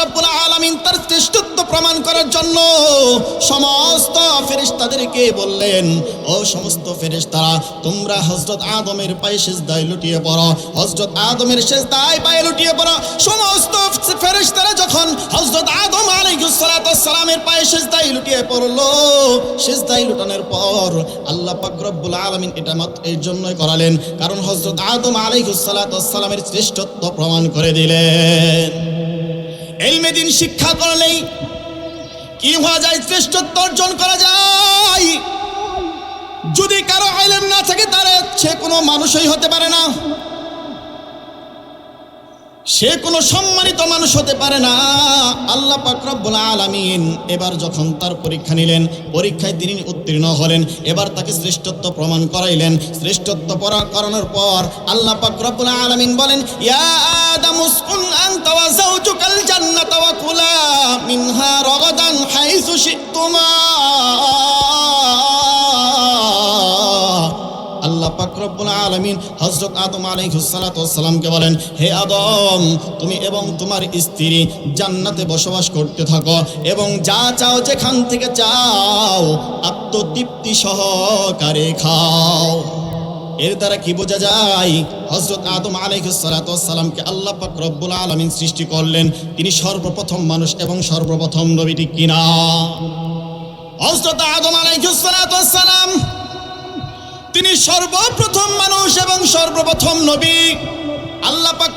রব্বুল আলামিন তার শ্রেষ্ঠত্ব প্রমাণ করার জন্য সমস্ত ফেরেশতাদেরকে বললেন, ও সমস্ত ফেরেশতারা, তোমরা হযরত আদমের পায়ে সেজদায় লুটিয়ে পড়ো, হযরত আদমের সেজদায় পায়ে লুটিয়ে পড়ো। সমস্ত ফেরেশতারা যখন হযরত আদম আলাইহিস সালাতু সালামের পায়ে সেজদায় লুটিয়ে পড়ল, সেজদায় লুটানোর পর আল্লাহ পাক রব্বুল আলামিন এটা মাত্র এই জন্যই করালেন, কারণ হযরত আদম আলাইহিস সালাতু সালামের শ্রেষ্ঠত্ব প্রমাণ করে দিলেন। এলমে দিন শিক্ষা করলেই কি হওয়া যায়, শ্রেষ্ঠত্ব অর্জন করা যায়। যদি কারও আইলেম না থাকে, তাহলে সে কোনো মানুষই হতে পারে না। সে কোনো সম্মানিত মানুষ হতে পারে না। আল্লাহ পাক রব্বুল আলামিন এবার যখন তার পরীক্ষা নিলেন, পরীক্ষায় তিনি উত্তীর্ণ হলেন, এবার তাকে শ্রেষ্ঠত্ব প্রমাণ করাইলেন। শ্রেষ্ঠত্ব করানোর পর আল্লাহ পাক রব্বুল আলামিন বলেন, ইয়া মিনহা রগাদান হাইসু শিতুমা। আল্লাহ পাক রব্বুল আলামিন হযরত আদম আলাইহিস সালামকে বলেন, হে আদম, তুমি এবং তোমার স্ত্রী জান্নাতে বসবাস করতে থাকো এবং যা চাও যেখান থেকে চাও, আত্মতৃপ্তি সহকারে খাও। এর দ্বারা কি বোঝা যায়? হজরত আদম আলাইহিস সালাতু সালামকে আল্লাহ পাক রব্বুল আলামিন সৃষ্টি করলেন। তিনি সর্বপ্রথম মানুষ এবং সর্বপ্রথম নবীটি কিনা? হজরত আদম আলাইহিস সালাতু সালাম, তিনি সর্বপ্রথম মানুষ এবং সর্বপ্রথম নবী। আল্লাহ পাক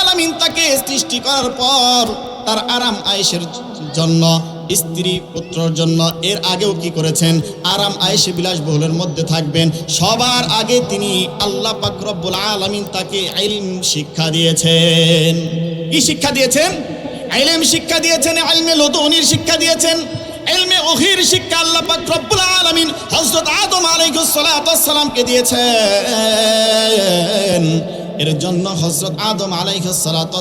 আলামিন তাকে সৃষ্টি করার পর তার আরাম আয়েশের জন্য স্ত্রী পুত্রর জন্য। এর আগেও কি করেছেন? আরাম আয়েশে বিলাসবহুলের মধ্যে থাকবেন। সবার আগে তিনি আল্লাহ পাক রব্বুল আলামিন তাকে ইলম শিক্ষা দিয়েছেন। কি শিক্ষা দিয়েছেন? আইলেম শিক্ষা দিয়েছেন, ইলমে লদুনির শিক্ষা দিয়েছেন এলমে ওহির শিক্ষা আল্লাহ পাক রব্বুল আলামিন হযরত আদম দিয়েছেন। এর জন্য হজরত আদম আলাইহিস সালাতু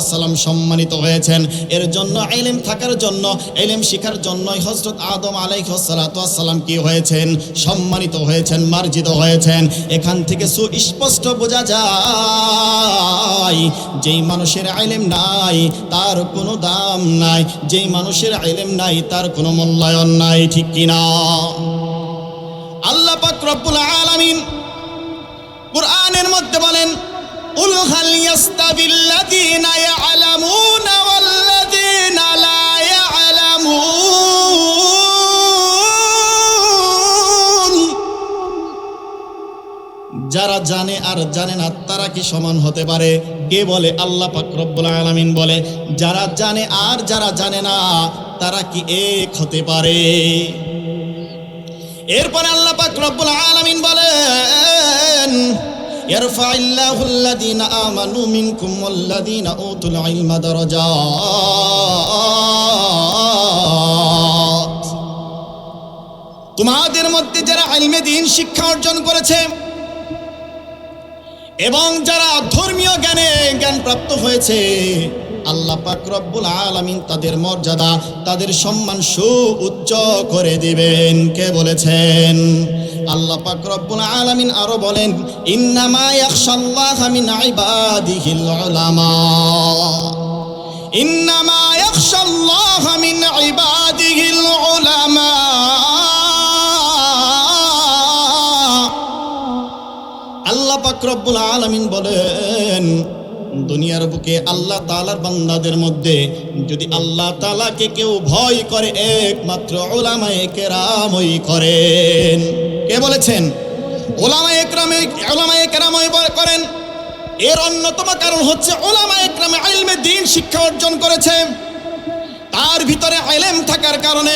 সম্মানিত হয়েছেন। এর জন্য ইলম থাকার জন্য, ইলম শিখার জন্যই হজরত আদম আলাইহিস সালাতু সালাম কি হয়েছেন? সম্মানিত হয়েছেন, মার্জিত হয়েছেন। এখান থেকে সুস্পষ্ট বোঝা যায়, যেই মানুষের আইলেম নাই, তার কোনো দাম নাই। যেই মানুষের আইলেম নাই, তার কোনো মূল্যায়ন নাই, ঠিক কিনা আল্লাহ পাক রব্বুল আলামিন কুরআনের মধ্যে বলেন উল হাল ইয়াস্তাবিল্লাযীনা ইয়ালামুনা ওয়াল্লাযীনা লা ইয়ালামুন যারা জানে আর জানে না, তারা কি সমান হতে পারে? কে বলে? আল্লাহ পাক রব্বুল আলামিন বলে, যারা জানে আর যারা জানে না, তারা কি এক হতে পারে? এরপরে আল্লাহ পাক রব্বুল আলামিন বলেন يرفع الله الذين آمنوا منكم والذين أوتوا العلم درجات তোমাদের মধ্যে যারা আলমে দিন শিক্ষা অর্জন করেছে এবং যারা ধর্মীয় জ্ঞানে জ্ঞান প্রাপ্ত হয়েছে আল্লাহ পাক রব্বুল আলামিন তাদের মর্যাদা তাদের সম্মান সু উচ্চ করে দিবেন কে বলেছেন আল্লাহ পাক রব্বুল আলামিন আরও বলেন, ইন্নামা ইয়াখশাল্লাহ মিন ইবাদিহিল উলামা। ইন্নামা ইয়াখশাল্লাহ মিন ইবাদিহিল উলামা। আল্লাহ পাক রব্বুল আলামিন বলেন, দুনিয়ার বুকে আল্লাহ তাআলার বান্দাদের মধ্যে যদি আল্লাহ তাআলাকে কেউ ভয় করে, একমাত্র ওলামায়ে কেরামই করেন। কে বলেছেন? ওলামায়ে কেরামে ওলামায়ে কেরামই করেন, এর অন্যতম কারণ হচ্ছে ওলামায়ে কেরামে ইলমে দিন শিক্ষা অর্জন করেছে। তার ভিতরে আলেম থাকার কারণে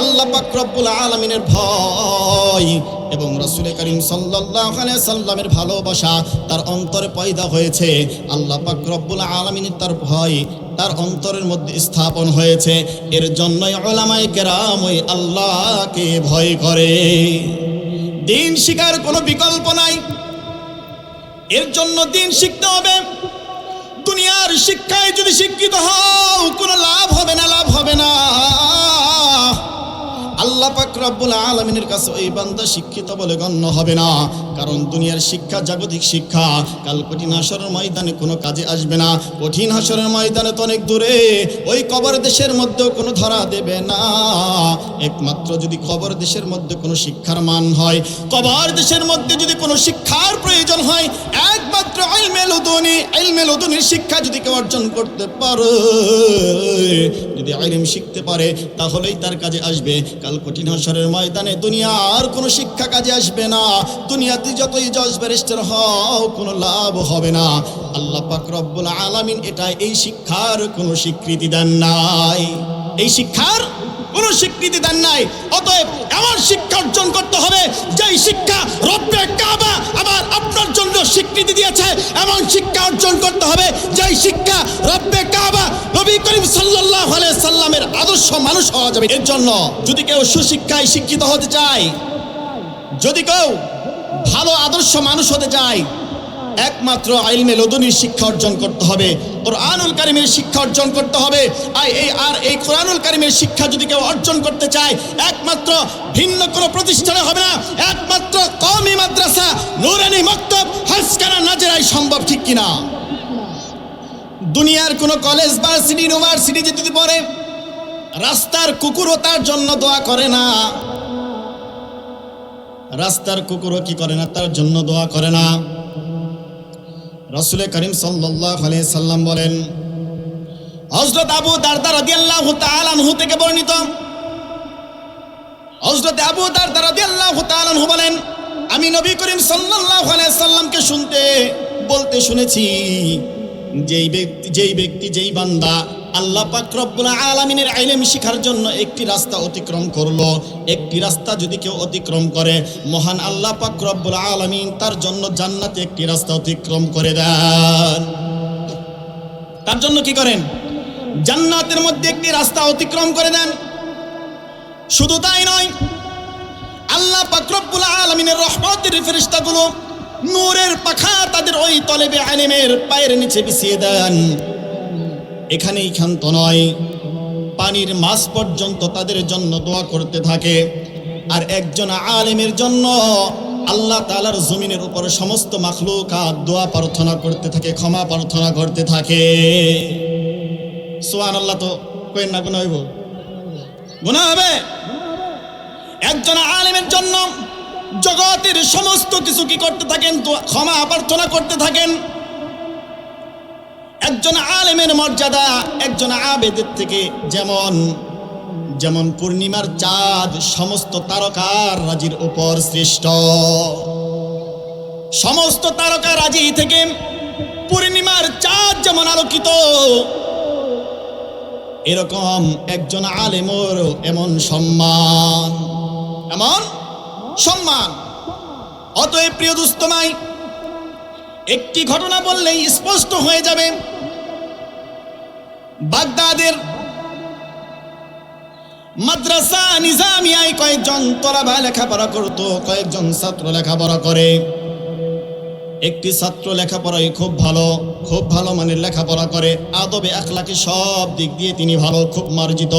আল্লাহ পাক রব্বুল আলমিনের ভয় এবং রসুল করিম সাল্লাহ সাল্লামের ভালোবাসা তার অন্তরে পয়দা হয়েছে। আল্লাহ পাক রব্বুল আলমিনের তার ভয় তার অন্তরের মধ্যে স্থাপন হয়েছে। এর জন্যই ওলামাই কেরাম ওই আল্লাহকে ভয় করে। দিন শিকার কোনো বিকল্প নাই। এর জন্য দিন শিখতে হবে। দুনিয়ার শিক্ষায় যদি শিক্ষিত হও, কোনো লাভ হবে না, লাভ হবে না। আল্লাহ আল্লাহ পাক রব্বুল আলমিনের কাছে ওই বান্দা শিক্ষিত বলে গণ্য হবে না। কারণ দুনিয়ার শিক্ষা জাগতিক শিক্ষা। কাল কঠিন হাসরের ময়দানে কোনো কাজে আসবে না। কঠিন হাসরের ময়দানে তো অনেক দূরে। ওই কবর দেশের মধ্যেও কোনো ধরা দেবে না। একমাত্র যদি কবর দেশের মধ্যে কোনো শিক্ষার মান হয়, কবর দেশের মধ্যে যদি কোনো শিক্ষার প্রয়োজন হয়, একমাত্র আইলমেল উদনি আইলমেল উদনির শিক্ষা যদি কেউ অর্জন করতে পারে যদি আইলেম শিখতে পারে, তাহলেই তার কাজে আসবে। কাল কঠিন হাসরের ময়দানে দুনিয়ার কোনো শিক্ষা কাজে আসবে না। দুনিয়াতে যতই জজ ব্যারিস্টার হও, কোনো লাভ হবে না। আল্লাহ পাক রব্বুল আলামিন এটা এই শিক্ষার কোনো স্বীকৃতি দেন নাই। এই শিক্ষার কোনো স্বীকৃতি দেন নাই। অতএব এমন শিক্ষা অর্জন করতে হবে, যেই শিক্ষা রব্বে কাবা আবার আপনার জন্য স্বীকৃতি দিয়েছে। এমন শিক্ষা অর্জন করতে হবে, যেই শিক্ষা রব্বে কাবা নবী করিম সাল্লাল্লাহু আদর্শ মানুষ হওয়া যাবে। এর জন্য যদি কেউ সুশিক্ষায় শিক্ষিত হতে চায়, যদি কেউ ভালো আদর্শ মানুষ হতে চায়, একমাত্র আইলমে লদনির শিক্ষা অর্জন করতে হবে, কোরআনুল কারিমের শিক্ষা অর্জন করতে হবে, আর এই আর এই কোরআনুল কারিমের শিক্ষা যদি কেউ অর্জন করতে চায়, একমাত্র ভিন্ন কোনো প্রতিষ্ঠানে হবে না, একমাত্র কমি মাদ্রাসা নুরানি মক্তব হাসকানা নাজেরাই সম্ভব ঠিক কিনা? দুনিয়ার কোনো কলেজ বা সিটি ইউনিভার্সিটি যদি পড়ে রাস্তার কুকুরও তার জন্য দোয়া করে না। রাস্তার কুকুরও কি করে না? তার জন্য দোয়া করে না। রসুল করিম সাল্লাল্লাহু আলাইহি সাল্লাম বলেন, হযরত আবু দারদা রাদিয়াল্লাহু তাআলা আনহু থেকে বর্ণিত, হযরত আবু দারদা রাদিয়াল্লাহু তাআলা আনহু বলেন, আমি নবী করিম সাল্লাল্লাহু আলাইহি সাল্লামকে শুনতে, বলতে শুনেছি। যেই ব্যক্তি যেই ব্যক্তি, যেই বান্দা আল্লাহ পাক রব্বুল আলামিনের ইলম শিখার জন্য একটি রাস্তা অতিক্রম করল। একটি রাস্তা যদি কেউ অতিক্রম করে, মহান আল্লাহ পাক রব্বুল আলামিন তার জন্য জান্নাতে একটি রাস্তা অতিক্রম করে দেন। তার জন্য কি করেন? জান্নাতের মধ্যে একটি রাস্তা অতিক্রম করে দেন। শুধু তাই নয়, আল্লাহ পাক রব্বুল আলামিনের রহমতের ফেরেশতাগুলো নূরের পাখা তাদের ওই তলেবে আলেমের পায়ের নিচে বিছিয়ে দেন। এখানেই ক্ষান্ত নয়, পানির মাছ পর্যন্ত তাদের জন্য দোয়া করতে থাকে। আর একজন আলেমের জন্য আল্লাহ তালার জমিনের উপর সমস্ত মাখলুকাত দোয়া প্রার্থনা করতে থাকে, ক্ষমা প্রার্থনা করতে থাকে। সোহান আল্লাহ তো কয়েন না গুণা হইব। গুণা হবে। একজন আলেমের জন্য জগতের সমস্ত কিছু কি করতে থাকেন? তো ক্ষমা প্রার্থনা করতে থাকেন। একজন আলেমের মর্যাদা, একজন আবেদের থেকে যেমন যেমন পূর্ণিমার চাঁদ, সমস্ত তারকার রাজির উপর সৃষ্ট। সমস্ত তারকা রাজি থেকে পূর্ণিমার চাঁদ যেমন আলোকিত, এরকম একজন আলেমর এমন সম্মান। এমন সম্মান। অতএব প্রিয় দুস্তমাই একটি ঘটনা বললেই স্পষ্ট হয়ে যাবে। বাগদাদের মাদ্রাসা নিজামিয়ায় কয়েকজন তলাবা লেখাপড়া করতো, কয়েকজন ছাত্র লেখাপড়া করে। একটি ছাত্র লেখাপড়ায় খুব ভালো খুব ভালো মানের লেখাপড়া করে। আদবে একলাকে সব দিক দিয়ে তিনি ভালো, খুব মার্জিত।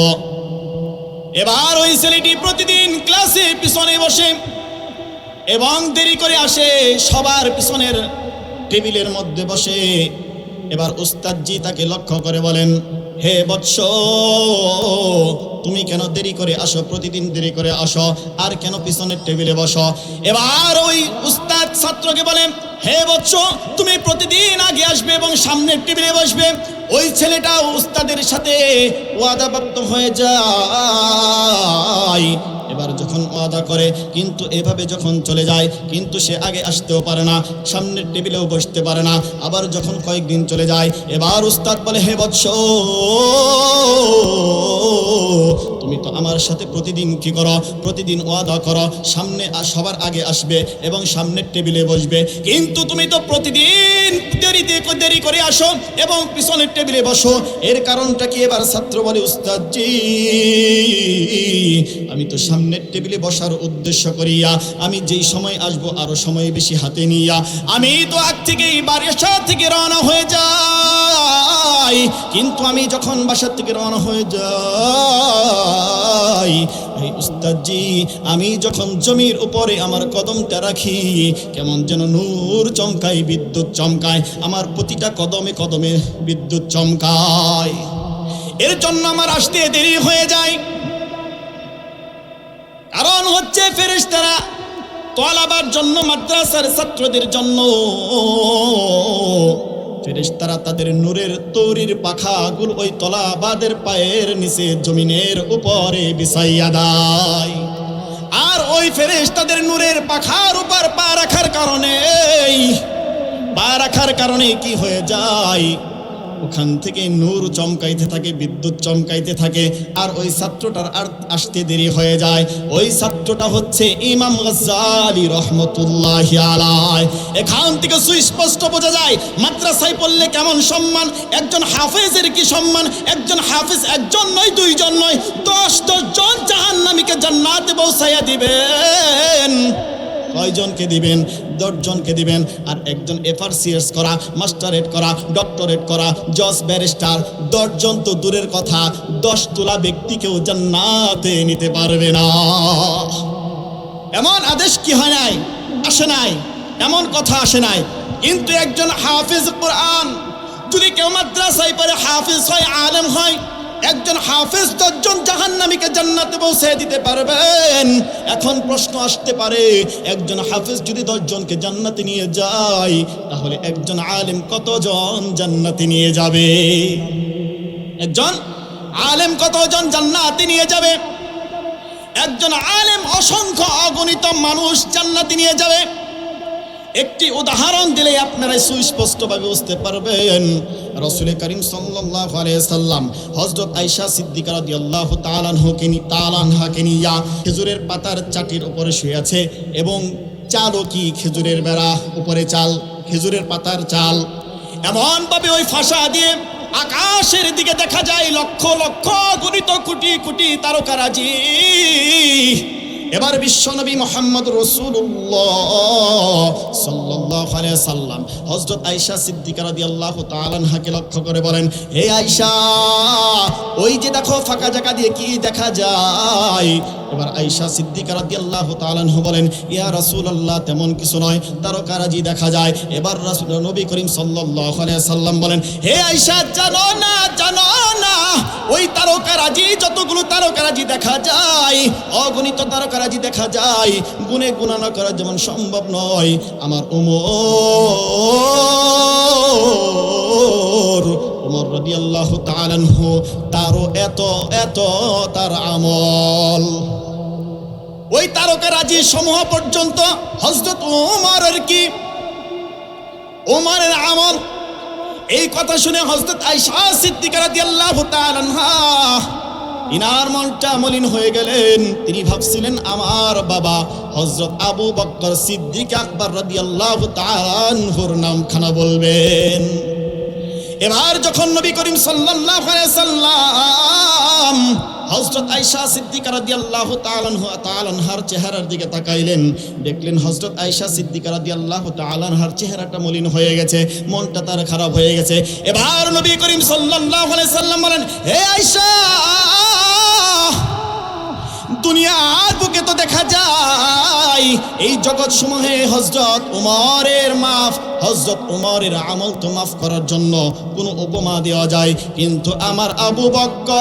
এবার ওই ছেলেটি প্রতিদিন ক্লাসে পিছনে বসে এবং দেরি করে আসে, সবার পিছনের টেবিলের মধ্যে বসে। এবার উস্তাদজি তাকে লক্ষ্য করে বলেন, হে বৎস, তুমি কেন দেরি করে আসো? প্রতিদিন দেরি করে আসো, আর কেন পিছনের টেবিলে বসো? এবার ওই উস্তাদ ছাত্রকে বলেন, হে বৎস, তুমি প্রতিদিন আগে আসবে এবং সামনের টেবিলে বসবে। ওই ছেলেটা উস্তাদের সাথে ওয়াদাপ্রাপ্ত হয়ে যায়। এবার যখন ওয়াদা করে, কিন্তু এভাবে যখন চলে যায়, কিন্তু সে আগে আসতেও পারে না, সামনের টেবিলেও বসতে পারে না, আবার যখন কয়েকদিন চলে যায়, এবার উস্তাদ বলে, হে বৎস তুমি তো আমার সাথে প্রতিদিন কি করো? প্রতিদিন ওয়াদা করো। সামনে সবার আগে আসবে এবং সামনের টেবিলে বসবে। কিন্তু তুমি তো প্রতিদিন দেরিতে দেরি করে আসো এবং পিছনের টেবিলে বসো। এর কারণটা কি এবার ছাত্র বলে উস্তাদ জি আমি তো সামনের টেবিলে বসার উদ্দেশ্য করিয়া, আমি যেই সময় আসব আরও সময় বেশি হাতে নিয়া, আমি তো আগ থেকেই বারিশা থেকে রওনা হয়ে যাই। কিন্তু আমি যখন বাসার থেকে রওনা হয়ে যাই এই উস্তাদজি, আমি যখন জমির উপরে আমার কদমটা রাখি, কেমন যেন নূর চমকায়, বিদ্যুৎ চমকায়, আমার প্রতিটা কদমে কদমে বিদ্যুৎ চমকায়। এর জন্য আমার আসতে দেরি হয়ে যায়। কারণ হচ্ছে ফেরেশতারা তলাবার জন্য, মাদ্রাসার ছাত্রদের জন্য। ফেরেশতারা তাদের নূরের তৌরির পাখাগুলো ওই তলাবাদের পায়ের নিচে জমিনের উপরে বিছাইয়া দেয়। আর ওই ফেরেশ তাদের নূরের পাখার উপর পা রাখার কারণে, পা রাখার কারণে কি হয়ে যায়? ওখান থেকে নূর চমকাইতে থাকে, বিদ্যুৎ চমকাইতে থাকে, আর ওই ছাত্রটার আর আসতে দেরি হয়ে যায়। ওই ছাত্রটা হচ্ছে ইমাম গাজ্জালি রহমতুল্লাহ এখান থেকে সুস্পষ্ট বোঝা যায়, মাদ্রাসায় পড়লে কেমন সম্মান? একজন হাফেজের কি সম্মান? একজন হাফেজ একজন নয়, দুইজন নয়, দশ দশ জন জাহান্নামীকে জান্নাতে পৌঁছাইয়া দিবেন। কয়জনকে দিবেন, দশজনকে দিবেন, আর একজন এফআরসিএস করা, মাস্টারেট করা, ডক্টরেট করা, জজ, ব্যারিস্টার, দশজন তো দূরের কথা, দশ তোলা ব্যক্তিকেও জান্নাতে নিতে পারবে না। এমন আদেশ কি হয় নাই? আসে নাই। এমন কথা আসে নাই। কিন্তু একজন হাফিজ কোরআন, যদি কেউ মাদ্রাসায় পড়ে, হাফিজ হয়, আলেম হয় একজন হাফেজ দশজন জাহান্নামীকে জান্নাতে পৌঁছে দিতে পারবেন। এখন প্রশ্ন আসতে পারে, একজন হাফেজ যদি দশজনকে জান্নাতে নিয়ে যায়, তাহলে একজন আলেম কতজন জান্নাতে নিয়ে যাবে? একজন আলেম কতজন জান্নাতে নিয়ে যাবে? একজন আলেম অসংখ্য অগণিত মানুষ জান্নাতে নিয়ে যাবে। একটি উদাহরণ দিলে আপনারা সুস্পষ্টভাবে বুঝতে পারবেন। রসুল করিম সাল্লাল্লাহু আলাইহি সাল্লাম হযরত আয়েশা সিদ্দিকা রাদিয়াল্লাহু তাআলা আনহাকে নি তাআলাকে নিয়া খেজুরের পাতার চাটির উপরে শুয়ে আছে এবং চালও কি খেজুরের বেড়া উপরে চাল, খেজুরের পাতার চাল। এমনভাবে ওই ফাঁসা দিয়ে আকাশের দিকে দেখা যায় লক্ষ লক্ষ গণিত কোটি কোটি তারকারাজি। এবার বিশ্বনবী মোহাম্মদ রসুল্লাহ আলাইহি সাল্লাম হযরত আয়েশা সিদ্দিকা রাদিয়াল্লাহু তাআলা আনহাকে লক্ষ্য করে বলেন, হে আয়েশা, ওই যে দেখো ফাঁকা জায়গা দিয়ে কি দেখা যায়? এবার আয়েশা সিদ্দিকা রাদিয়াল্লাহু তাআলা আনহু বলেন, ইয়া রাসূলুল্লাহ, তেমন কিছু নয় তারকারাজি দেখা যায়। এবার রাসূল নবী করিম আলাইহি সাল্লাম বলেন, হে আয়েশা, জানো না, জানো ওই তারকারাজি যতগুলো তারকারাজি দেখা যায়, অগণিত তারকারাজি দেখা যায়, গুণে গুণানো করা যেমন সম্ভব নয়। আমার উমর উমর রাদিয়াল্লাহু তাআলা আনহু, তারও এত এত তার আমল। ওই তারকারাজি সমূহ পর্যন্ত হযরত উমরের কি? উমরের আমল এই কথা শুনে হজরত আইসা সিদ্দিকার ইনার মনটা মলিন হয়ে গেলেন। তিনি ভাবছিলেন, আমার বাবা হজরত আবু বক্কর সিদ্দিক আকবর আল্লাহ তানহুর নাম নামখানা বলবেন। এবার যখন নবী করিম সাল্লাহ সাল্লাম হযরত আয়সা সিদ্দিকা আনহা তাআলা আনহার চেহারার দিকে তাকাইলেন। দেখলেন হজরত আয়সা সিদ্দিকা রাদিয়াল্লাহু তাআলা আনহার চেহারাটা মলিন হয়ে গেছে, মনটা তার খারাপ হয়ে গেছে। এবার নবী করিম আলাইহি সাল্লাম বলেন, হে আয়েশা! দুনিয়ার বুকে তো দেখা যায়। এই জগৎ সমূহে হজরত উমরের মাফ হজরত উমরের আমল তো মাফ করার জন্য কোনো উপমা দেওয়া যায়। কিন্তু আমার আবু বক্কর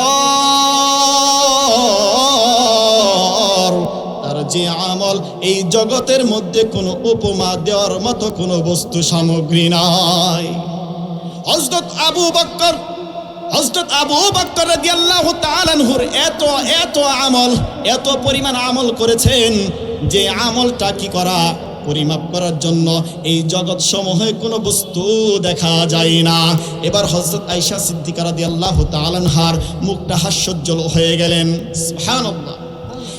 যে আমল, এই জগতের মধ্যে কোনো উপমা দেওয়ার মতো কোনো বস্তু সামগ্রী নাই। হজরত আবু বক্কর হজরত আবু বকর রাদিয়াল্লাহু তাআলা আনহুর এত এত আমল, এত পরিমাণ আমল করেছেন যে আমলটা কি করা, পরিমাপ করার জন্য এই জগৎ সমূহে কোনো বস্তু দেখা যায় না। এবার হজরত আয়েশা সিদ্দিকা রাদিয়াল্লাহু তাআলা আনহার মুখটা হাস্যোজ্জ্বল হয়ে গেলেন।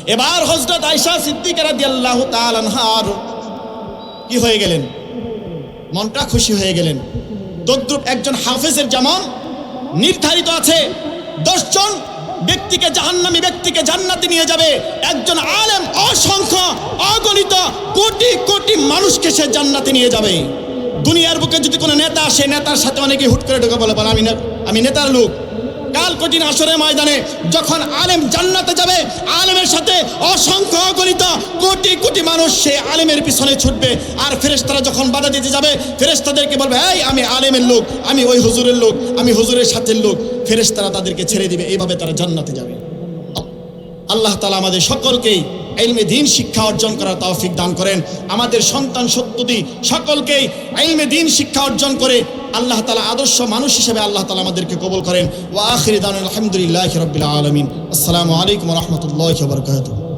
এবার হজরত আয়েশা সিদ্দিকা রাদিয়াল্লাহু তাআলা আনহার কি হয়ে গেলেন? মনটা খুশি হয়ে গেলেন। তদ্রুপ একজন হাফেজের যেমন নির্ধারিত আছে। দশজন ব্যক্তিকে জাহান্নামী ব্যক্তিকে জান্নাতে নিয়ে যাবে। একজন আলেম, অসংখ্য, অগণিত, কোটি কোটি মানুষকে সে জান্নাতে নিয়ে যাবে। দুনিয়ার বুকে যদি কোনো নেতা সে নেতার সাথে অনেকে হুট করে ঢুকে বলে বলে, আমি আমি নেতার লোক। কাল কঠিন আসরের ময়দানে যখন আলেম জান্নাতে যাবে, আলেমের সাথে অসংখ্য অগণিত কোটি কোটি মানুষ সে আলেমের পিছনে ছুটবে। আর ফেরেশতারা যখন বাধা দিতে যাবে, ফেরেশতাদেরকে বলবে, এই, আমি আলেমের লোক, আমি ওই হুজুরের লোক, আমি হুজুরের সাথের লোক। ফেরেশতারা তাদেরকে ছেড়ে দিবে, এইভাবে তারা জান্নাতে যাবে। আল্লাহ তালা আমাদের সকলকেই এলমে দিন শিক্ষা অর্জন করার তৌফিক দান করেন। আমাদের সন্তান সত্যদি সকলকেই এলমে দিন শিক্ষা অর্জন করে আল্লাহ তালা আদর্শ মানুষ হিসেবে আল্লাহ তালা আমাদেরকে কবল করেন। ওয়া আখির দান আলহামদুলিল্লাহ রবিল আলমিন। আসসালামু আলাইকুম রহমতুল্লাহ বরকাত